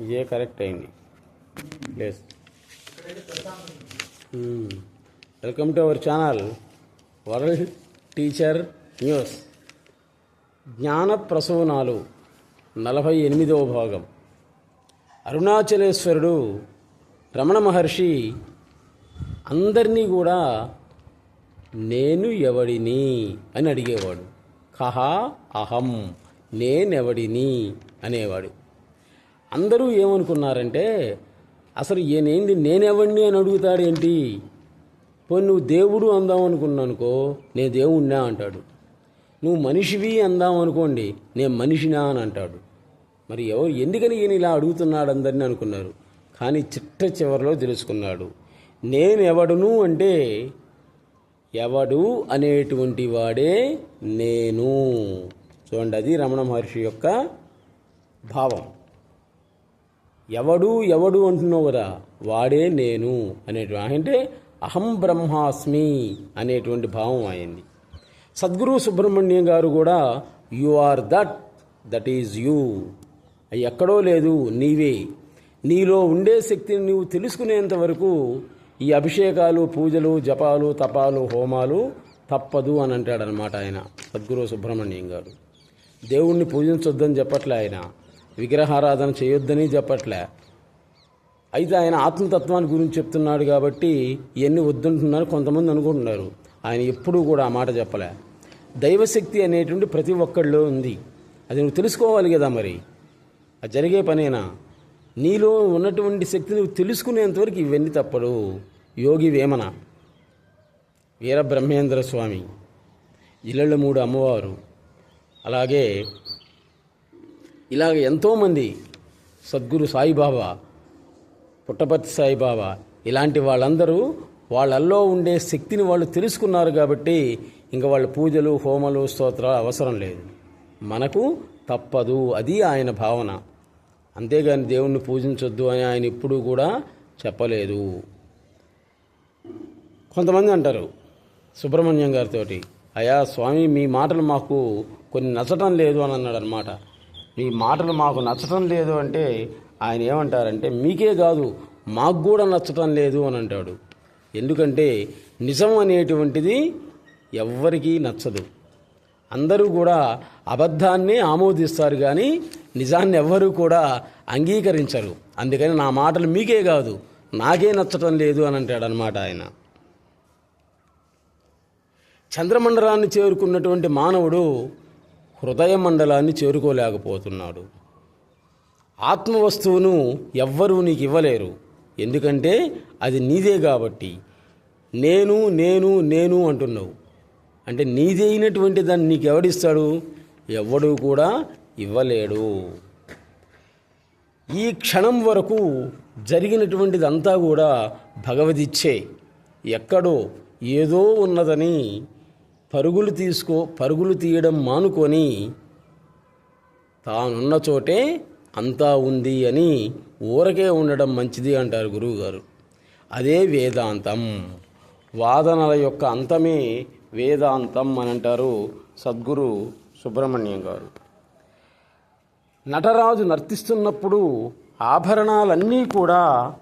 ఇదే కరెక్ట్ అయింది. Place welcome to our channel world teacher news జ్ఞాన ప్రసవనాలు నలభై ఎనిమిదవ భాగం. అరుణాచలేశ్వరుడు రమణ మహర్షి అందరినీ కూడా నేను ఎవడిని అని అడిగేవాడు. కహా అహం నేనెవడిని అనేవాడు. అందరూ ఏమనుకున్నారంటే అసలు ఈయనేంది నేనెవడిని అని అడుగుతాడేంటి? పోనీ నువ్వు దేవుడు అందాం అనుకున్నానుకో నేను దేవుణ్ణా అంటాడు. నువ్వు మనిషివి అందాం అనుకోండి నేను మనిషినా అని అంటాడు. మరి ఎవరు ఎందుకని ఈయన ఇలా అడుగుతున్నాడు అందరిని అనుకున్నారు? కానీ చిట్ట చివరిలో తెలుసుకున్నాడు నేను ఎవడును అంటే ఎవడు అనేటువంటి వాడే నేను. చూడండి అది రమణ మహర్షి యొక్క భావం. ఎవడు ఎవడు అంటున్నావు కదా? వాడే నేను అనేటువంటి అంటే అహం బ్రహ్మాస్మి అనేటువంటి భావం అయింది సద్గురు సుబ్రహ్మణ్యం గారు కూడా you are that that is you అవి ఎక్కడో లేదు నీవే. నీలో ఉండే శక్తిని నీవు తెలుసుకునేంత వరకు ఈ అభిషేకాలు పూజలు జపాలు తపాలు హోమాలు తప్పదు అని అంటాడనమాట ఆయన సద్గురు సుబ్రహ్మణ్యం గారు. దేవుణ్ణి పూజించొద్దని చెప్పట్లే ఆయన. విగ్రహారాధన చేయొద్దని చెప్పట్లే. అయితే ఆయన ఆత్మతత్వాన్ని గురించి చెప్తున్నాడు కాబట్టి ఇవన్నీ వద్దంటున్నారు కొంతమంది అనుకుంటున్నారు. ఆయన ఎప్పుడూ కూడా ఆ మాట చెప్పలే. దైవశక్తి అనేటువంటి ప్రతి ఒక్కళ్ళలో ఉంది. అది నువ్వు తెలుసుకోవాలి కదా మరి. అది జరిగే పనేనా? నీలో ఉన్నటువంటి శక్తి నువ్వు తెలుసుకునేంతవరకు ఇవన్నీ తప్పడు యోగి వేమన. వీరబ్రహ్మేంద్ర స్వామి. ఇళ్ళ మూడు అమ్మవారు. అలాగే ఇలాగ ఎంతోమంది సద్గురు సాయిబాబా పుట్టపర్తి సాయిబాబా ఇలాంటి వాళ్ళందరూ వాళ్ళల్లో ఉండే శక్తిని వాళ్ళు తెలుసుకున్నారు కాబట్టి ఇంకా వాళ్ళ పూజలు హోమలు స్తోత్రాలు అవసరం లేదు. మనకు తప్పదు. అది ఆయన భావన. అంతేగాని దేవుణ్ణి పూజించొద్దు అని ఆయన ఎప్పుడూ కూడా చెప్పలేదు. కొంతమంది అంటారు సుబ్రహ్మణ్యం గారితో అయా స్వామి మీ మాటలు మాకు కొన్ని నచ్చటం లేదు అని అన్నాడు అనమాట మీ మాటలు మాకు నచ్చటం లేదు అంటే ఆయన ఏమంటారంటే మీకే కాదు మాకు కూడా నచ్చటం లేదు అని అంటాడు. ఎందుకంటే నిజం అనేటువంటిది ఎవ్వరికీ నచ్చదు. అందరూ కూడా అబద్ధాన్ని ఆమోదిస్తారు కానీ నిజాన్ని ఎవ్వరూ కూడా అంగీకరించరు. అందుకని నా మాటలు మీకే కాదు నాకే నచ్చటం లేదు అని అంటాడు అనమాట ఆయన. చంద్రమండలాన్ని చేరుకున్నటువంటి మానవుడు హృదయ మండలాన్ని చేరుకోలేకపోతున్నాడు. ఆత్మవస్తువును ఎవ్వరూ నీకు ఇవ్వలేరు ఎందుకంటే అది నీదే కాబట్టి. నేను నేను నేను అంటున్నావు. అంటే నీదే అయినటువంటి దాన్ని నీకు ఎవడిస్తాడు ఎవడు కూడా ఇవ్వలేడు. ఈ క్షణం వరకు జరిగినటువంటిదంతా కూడా భగవదిచ్చే ఎక్కడో ఏదో ఉన్నదని పరుగులు తీసుకో పరుగులు తీయడం మానుకొని తానున్న చోటే అంతా ఉంది అని ఊరకే ఉండడం మంచిది అంటారు గురువుగారు. అదే వేదాంతం. వాదనల యొక్క అంతమే వేదాంతం అని అంటారు సద్గురు సుబ్రహ్మణ్యం గారు. నటరాజు నర్తిస్తున్నప్పుడు ఆభరణాలన్నీ కూడా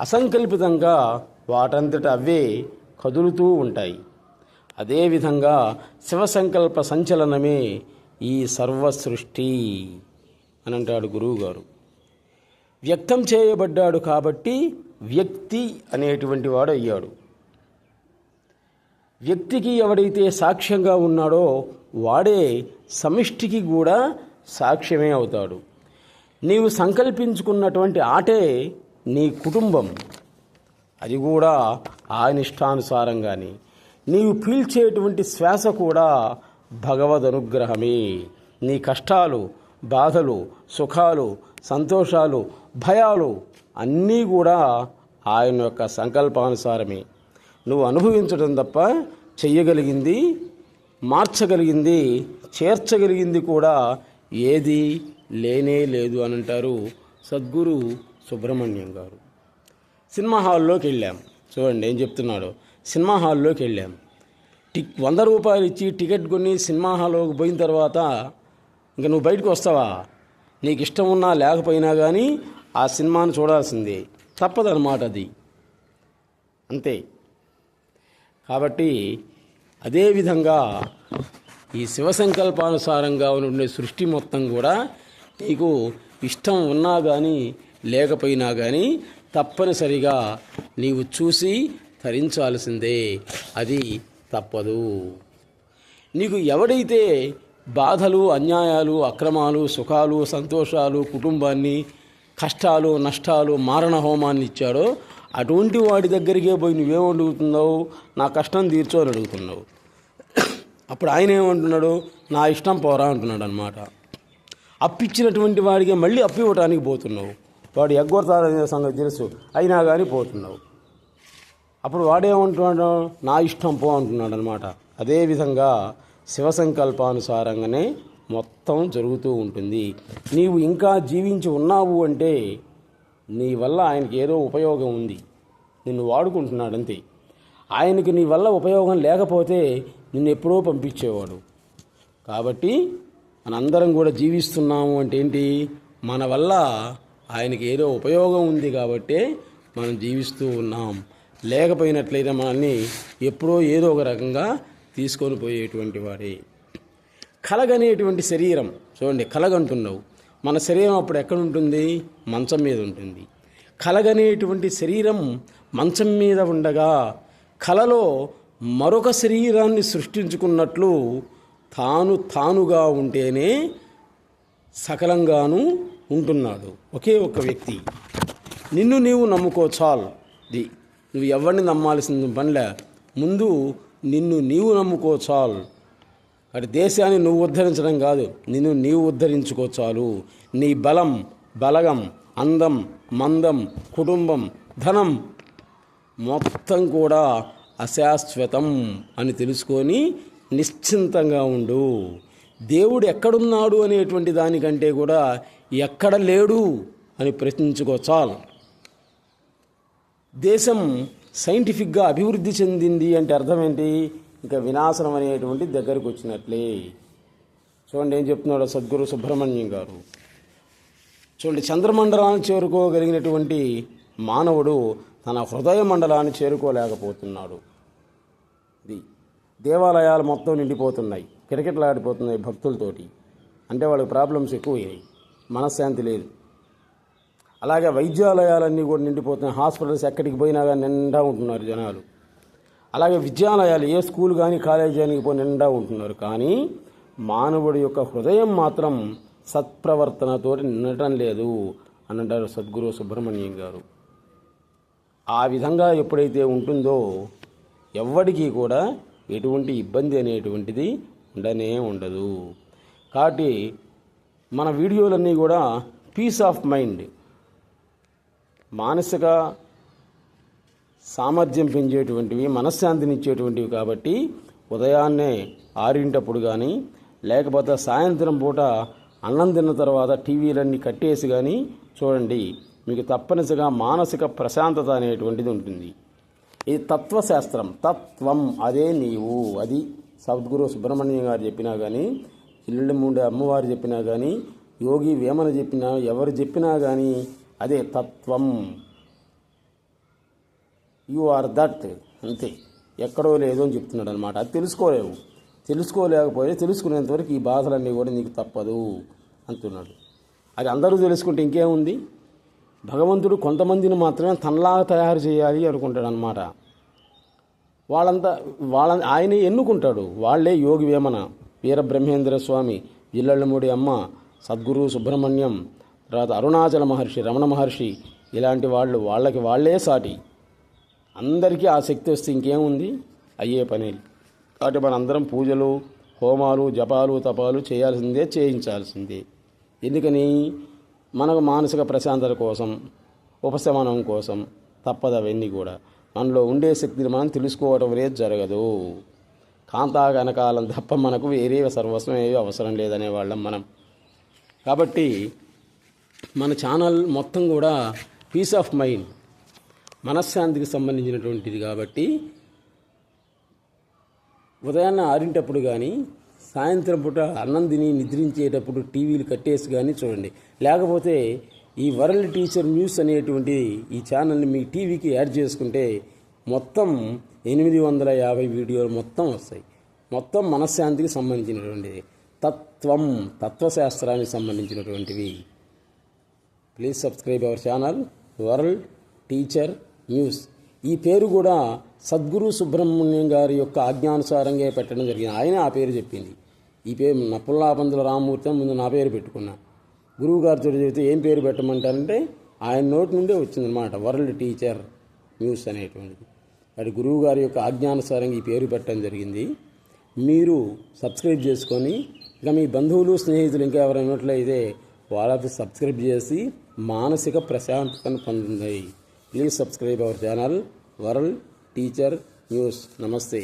అసంకల్పితంగా వాటంతట అవే కదులుతూ ఉంటాయి. అదేవిధంగా శివసంకల్ప సంచలనమే ఈ సర్వ సృష్టి అని అంటాడు గురువుగారు. వ్యక్తం చేయబడ్డాడు కాబట్టి వ్యక్తి అనేటువంటి వాడు అయ్యాడు. వ్యక్తికి ఎవడైతే సాక్ష్యంగా ఉన్నాడో వాడే సమిష్టికి కూడా సాక్ష్యమే అవుతాడు. నీవు సంకల్పించుకున్నటువంటి ఆటే నీ కుటుంబం. అది కూడా ఆయనిష్టానుసారం కానీ నీవు పీల్చేటువంటి శ్వాస కూడా భగవద్ అనుగ్రహమే నీ కష్టాలు బాధలు సుఖాలు సంతోషాలు భయాలు అన్నీ కూడా ఆయన యొక్క సంకల్పానుసారమే. నువ్వు అనుభవించడం తప్ప చెయ్యగలిగింది మార్చగలిగింది చేర్చగలిగింది కూడా ఏది లేనే లేదు అని అంటారు సద్గురు సుబ్రహ్మణ్యం గారు. సినిమా హాల్లోకి వెళ్ళాం. చూడండి ఏం చెప్తున్నాడు. సినిమా హాల్లోకి వెళ్ళాం. టిక్ వంద రూపాయలు ఇచ్చి టికెట్ కొని సినిమా హాల్లోకి పోయిన తర్వాత ఇంక నువ్వు బయటకు వస్తావా? నీకు ఇష్టం ఉన్నా లేకపోయినా కానీ ఆ సినిమాను చూడాల్సిందే. తప్పదన్నమాట అది. అంతే. కాబట్టి అదేవిధంగా ఈ శివ సంకల్పానుసారంగా ఉండే సృష్టి మొత్తం కూడా నీకు ఇష్టం ఉన్నా కానీ లేకపోయినా కానీ తప్పనిసరిగా నీవు చూసి ధరించాల్సిందే. అది తప్పదు. నీకు ఎవడైతే బాధలు అన్యాయాలు అక్రమాలు సుఖాలు సంతోషాలు కుటుంబాన్ని కష్టాలు నష్టాలు మారణ హోమాన్ని ఇచ్చాడో అటువంటి వాడి దగ్గరికే పోయి నువ్వేం అడుగుతున్నావు? నా కష్టం తీర్చో అని అడుగుతున్నావు. అప్పుడు ఆయన ఏమంటున్నాడు? నా ఇష్టం పోరా అంటున్నాడు అనమాట అప్పిచ్చినటువంటి వాడికి మళ్ళీ అప్పివ్వటానికి పోతున్నావు. వాడు ఎగ్గొడతాడనే సంగతి తెలుసు. అయినా కానీ పోతున్నావు. అప్పుడు వాడేమంటున్నాడు? నా ఇష్టం పో అంటున్నాడు అనమాట అదేవిధంగా శివ సంకల్పానుసారంగానే మొత్తం జరుగుతూ ఉంటుంది. నీవు ఇంకా జీవించి ఉన్నావు అంటే నీ వల్ల ఆయనకి ఏదో ఉపయోగం ఉంది. నిన్ను వాడుకుంటున్నాడు అంతే ఆయనకి నీ వల్ల ఉపయోగం లేకపోతే నిన్ను ఎప్పుడో పంపించేవాడు. కాబట్టి మనందరం కూడా జీవిస్తున్నాము అంటే ఏంటి? మన వల్ల ఆయనకి ఏదో ఉపయోగం ఉంది కాబట్టే మనం జీవిస్తూ ఉన్నాం. లేకపోయినట్లయితే మనల్ని ఎప్పుడో ఏదో ఒక రకంగా తీసుకొని పోయేటువంటి వాడే కలగనేటువంటి శరీరం చూడండి కలగంటున్నావు. మన శరీరం అప్పుడు ఎక్కడ ఉంటుంది? మంచం మీద ఉంటుంది. కలగనేటువంటి శరీరం మంచం మీద ఉండగా కలలో మరొక శరీరాన్ని సృష్టించుకున్నట్లు తాను తానుగా ఉంటేనే సకలంగాను ఉంటున్నాడు. ఒకే ఒక్క వ్యక్తి. నిన్ను నీవు నమ్ముకో చాలు. ది నువ్వు ఎవరిని నమ్మాల్సిన పనిలే. ముందు నిన్ను నీవు నమ్ముకో చాలు. అటు దేశాన్ని నువ్వు ఉద్ధరించడం కాదు నిన్ను నీవు ఉద్ధరించుకో చాలు. నీ బలం బలగం అందం మందం కుటుంబం ధనం మొత్తం కూడా అశాశ్వతం అని తెలుసుకొని నిశ్చింతంగా ఉండు. దేవుడు ఎక్కడున్నాడు అనేటువంటి దానికంటే కూడా ఎక్కడ లేడు అని ప్రశ్నించుకో చాలు. దేశం సైంటిఫిక్గా అభివృద్ధి చెందింది అంటే అర్థం ఏంటి ఇంకా వినాశనం అనేటువంటి దగ్గరకు వచ్చినట్లే. చూడండి ఏం చెప్తున్నాడు సద్గురు సుబ్రహ్మణ్యం గారు. చూడండి చంద్రమండలాన్ని చేరుకోగలిగినటువంటి మానవుడు తన హృదయ మండలాన్ని చేరుకోలేకపోతున్నాడు. ఇది దేవాలయాలు మొత్తం నిండిపోతున్నాయి కిటకిటలాడిపోతున్నాయి భక్తులతోటి. అంటే వాళ్ళకి ప్రాబ్లమ్స్ ఎక్కువయ్యాయి. మనశ్శాంతి లేదు. అలాగే వైద్యాలయాలన్నీ కూడా నిండిపోతున్నాయి. హాస్పిటల్స్ ఎక్కడికి పోయినా కానీ నిండా ఉంటున్నారు జనాలు. అలాగే విద్యాలయాలు ఏ స్కూల్ కానీ కాలేజీ కానీ పోయి నిండా ఉంటున్నారు. కానీ మానవుడి యొక్క హృదయం మాత్రం సత్ప్రవర్తనతో నిండటం లేదు అని అంటారు సద్గురు సుబ్రహ్మణ్యం గారు. ఆ విధంగా ఎప్పుడైతే ఉంటుందో ఎవ్వడికి కూడా ఎటువంటి ఇబ్బంది అనేటువంటిది ఉండనే ఉండదు. కాబట్టి మన వీడియోలన్నీ కూడా పీస్ ఆఫ్ మైండ్ మానసిక సామర్థ్యం పెంచేటువంటివి మనశ్శాంతినిచ్చేటువంటివి కాబట్టి ఉదయాన్నే ఆరింటప్పుడు కానీ లేకపోతే సాయంత్రం పూట అన్నం తిన్న తర్వాత టీవీలన్నీ కట్టేసి కానీ చూడండి మీకు తప్పనిసరిగా మానసిక ప్రశాంతత అనేటువంటిది ఉంటుంది. ఇది తత్వశాస్త్రం తత్వం అదే నీవు అది సద్గురు సుబ్రహ్మణ్యం గారు చెప్పినా కానీ ఇల్లు ముండే అమ్మవారు చెప్పినా కానీ యోగి వేమన చెప్పినా ఎవరు చెప్పినా కానీ అదే తత్వం. యు ఆర్ దట్ అంతే. ఎక్కడో లేదో అని చెప్తున్నాడు అనమాట అది తెలుసుకోలేవు. తెలుసుకోలేకపోతే తెలుసుకునేంతవరకు ఈ బాధలన్నీ కూడా నీకు తప్పదు అంటున్నాడు. అది అందరూ తెలుసుకుంటే ఇంకేముంది? భగవంతుడు కొంతమందిని మాత్రమే తనలాగా తయారు చేయాలి అనుకుంటాడు అనమాట వాళ్ళంతా వాళ్ళ ఆయన ఎన్నుకుంటాడు. వాళ్ళే యోగి వేమన వీరబ్రహ్మేంద్ర స్వామి జిల్లళ్ళమూడి అమ్మ సద్గురు సుబ్రహ్మణ్యం తర్వాత అరుణాచల మహర్షి రమణ మహర్షి ఇలాంటి వాళ్ళు వాళ్ళకి వాళ్ళే సాటి. అందరికీ ఆ శక్తి వస్తే ఇంకేముంది? అయ్యే పని. కాబట్టి మనందరం పూజలు హోమాలు జపాలు తపాలు చేయాల్సిందే చేయించాల్సిందే. ఎందుకని? మనకు మానసిక ప్రశాంతత కోసం ఉపశమనం కోసం తప్పదు అవన్నీ కూడా. మనలో ఉండే శక్తిని మనం తెలుసుకోవటం అనేది జరగదు. కాంతా కనకాలం తప్ప మనకు వేరే సర్వస్వం ఏవి అవసరం లేదనే వాళ్ళం మనం. కాబట్టి మన ఛానల్ మొత్తం కూడా పీస్ ఆఫ్ మైండ్ మనశ్శాంతికి సంబంధించినటువంటిది కాబట్టి ఉదయాన్నే ఆరింటప్పుడు కానీ సాయంత్రం పూట అన్నం తిని నిద్రించేటప్పుడు టీవీలు కట్టేసి కానీ చూడండి. లేకపోతే ఈ వరల్డ్ టీచర్ న్యూస్ అనేటువంటి ఈ ఛానల్ని మీ టీవీకి యాడ్ చేసుకుంటే మొత్తం ఎనిమిది వందల యాభై వీడియోలు మొత్తం వస్తాయి. మొత్తం మనశ్శాంతికి సంబంధించినటువంటిది. తత్వం తత్వశాస్త్రానికి సంబంధించినటువంటివి. Please subscribe our channel world teacher news ఈ పేరు కూడా సద్గురు సుబ్రహ్మణ్యం గారి యొక్క ఆజ్ఞానుసారంగా పెట్టడం జరిగింది. ఆయన ఆ పేరు చెప్పింది. ఈ పేరు నప్పుల్లాపందుల రామమూర్తి ముందు నా పేరు పెట్టుకున్నా. గురువు గారితో చెబితే ఏం పేరు పెట్టమంటారంటే ఆయన నోటి నుండే వచ్చిందనమాట వరల్డ్ టీచర్ న్యూస్ అనేటువంటిది. అది గురువు గారి యొక్క ఆజ్ఞానుసారంగా ఈ పేరు పెట్టడం జరిగింది. మీరు సబ్స్క్రైబ్ చేసుకొని ఇక మీ బంధువులు స్నేహితులు ఇంకా ఎవరైనట్లయితే వాళ్ళకి సబ్స్క్రైబ్ చేసి మానసిక ప్రశాంతతను పొందింది please subscribe our channel world teacher news నమస్తే